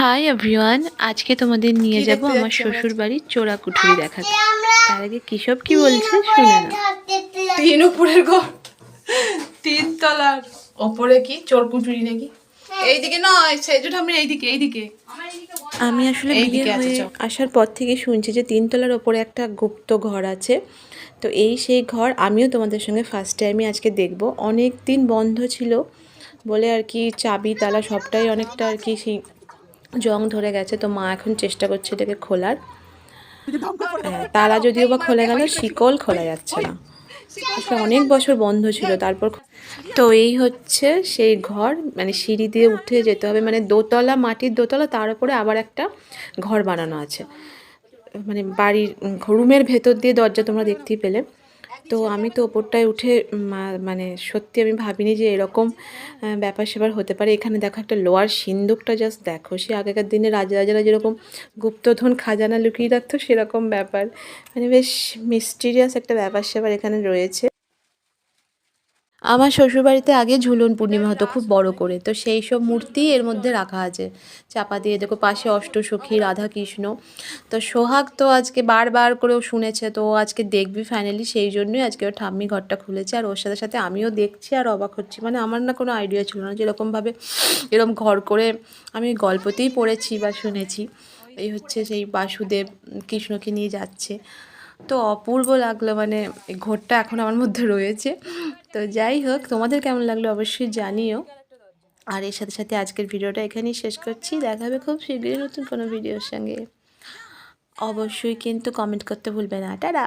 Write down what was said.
Hi everyone আজকে তোমাদের নিয়ে যাব আমার শ্বশুর বাড়ির চোরা কুঠুরি দেখাতে তার আগে কিসব কি বলছে? শুনে না তিন উপরের ঘর? তিন তলার ওপরে কি? চোর কুটুরি নাকি এইদিকে নয় সেজু ঠাম্মি এইদিকে এইদিকে। আমি আসলে এইদিকে বিয়ে হয়ে আসার পর থেকে শুনছি যে তিনতলার ওপরে একটা গুপ্ত ঘর আছে। তো এই সেই ঘর আমিও তোমাদের সঙ্গে ফার্স্ট টাইমে আজকে দেখব। অনেক দিন বন্ধ ছিল বলে আর কি চাবি তালা সবটাই অনেকটা আর কি সেই জং ধরে গেছে তো মা এখন চেষ্টা করছে এটাকে খোলার। হ্যাঁ, তালা যদিও বা খোলা গেল শিকল খোলা যাচ্ছে না। আসলে অনেক বছর বন্ধ ছিল তারপর তো এই হচ্ছে সেই ঘর মানে সিঁড়ি দিয়ে উঠে যেতে হবে মানে দোতলা মাটির দোতলা তার উপরে আবার একটা ঘর বানানো আছে। মানে বাড়ির রুমের ভেতর দিয়ে দরজা তোমরা দেখতেই পেলে। তো আমি তো ওপরটায় উঠে মানে সত্যি আমি ভাবিনি যে এরকম ব্যাপার সেবার হতে পারে। এখানে দেখো একটা লোয়ার সিন্দুকটা জাস্ট দেখো, সে আগেকার দিনে রাজা রাজারা যেরকম গুপ্তধন খাজানা লুকিয়ে রাখতো সেরকম ব্যাপার। মানে বেশ মিস্টিরিয়াস একটা ব্যাপার স্যাপার এখানে রয়েছে। আমার শ্বশুরবাড়িতে আগে ঝুলন পূর্ণিমা হতো, খুব বড় করে। তো সেই সব মূর্তি এর মধ্যে রাখা আছে। চাপা দিয়ে দেখো পাশে অষ্টসখী রাধা কৃষ্ণ তো সোহাগ তো আজকে বারবার করেও শুনেছে, তো আজকে দেখবি ফাইনালি সেই জন্যই আজকে ওর ঠাম্মি ঘরটা খুলেছে। আর ওর সাথে সাথে আমিও দেখছি আর অবাক হচ্ছি। মানে আমার না কোনো আইডিয়া ছিল না যেরকমভাবে এরকম ঘর করে আমি গল্পতেই পড়েছি বা শুনেছি। এই হচ্ছে সেই বাসুদেব কৃষ্ণকে নিয়ে যাচ্ছে। তো অপূর্ব লাগল মানে ঘোরটা এখন আমার মধ্যে রয়েছে। তো যাই হোক, তোমাদের কেমন লাগল অবশ্যই জানিও। আর এর সাথে সাথে আজকের ভিডিওটা এখানেই শেষ করছি। দেখা হবে খুব শীঘ্রই নতুন কোনো ভিডিওর সঙ্গে। অবশ্যই কিন্তু কমেন্ট করতে ভুলবে না। টাটা!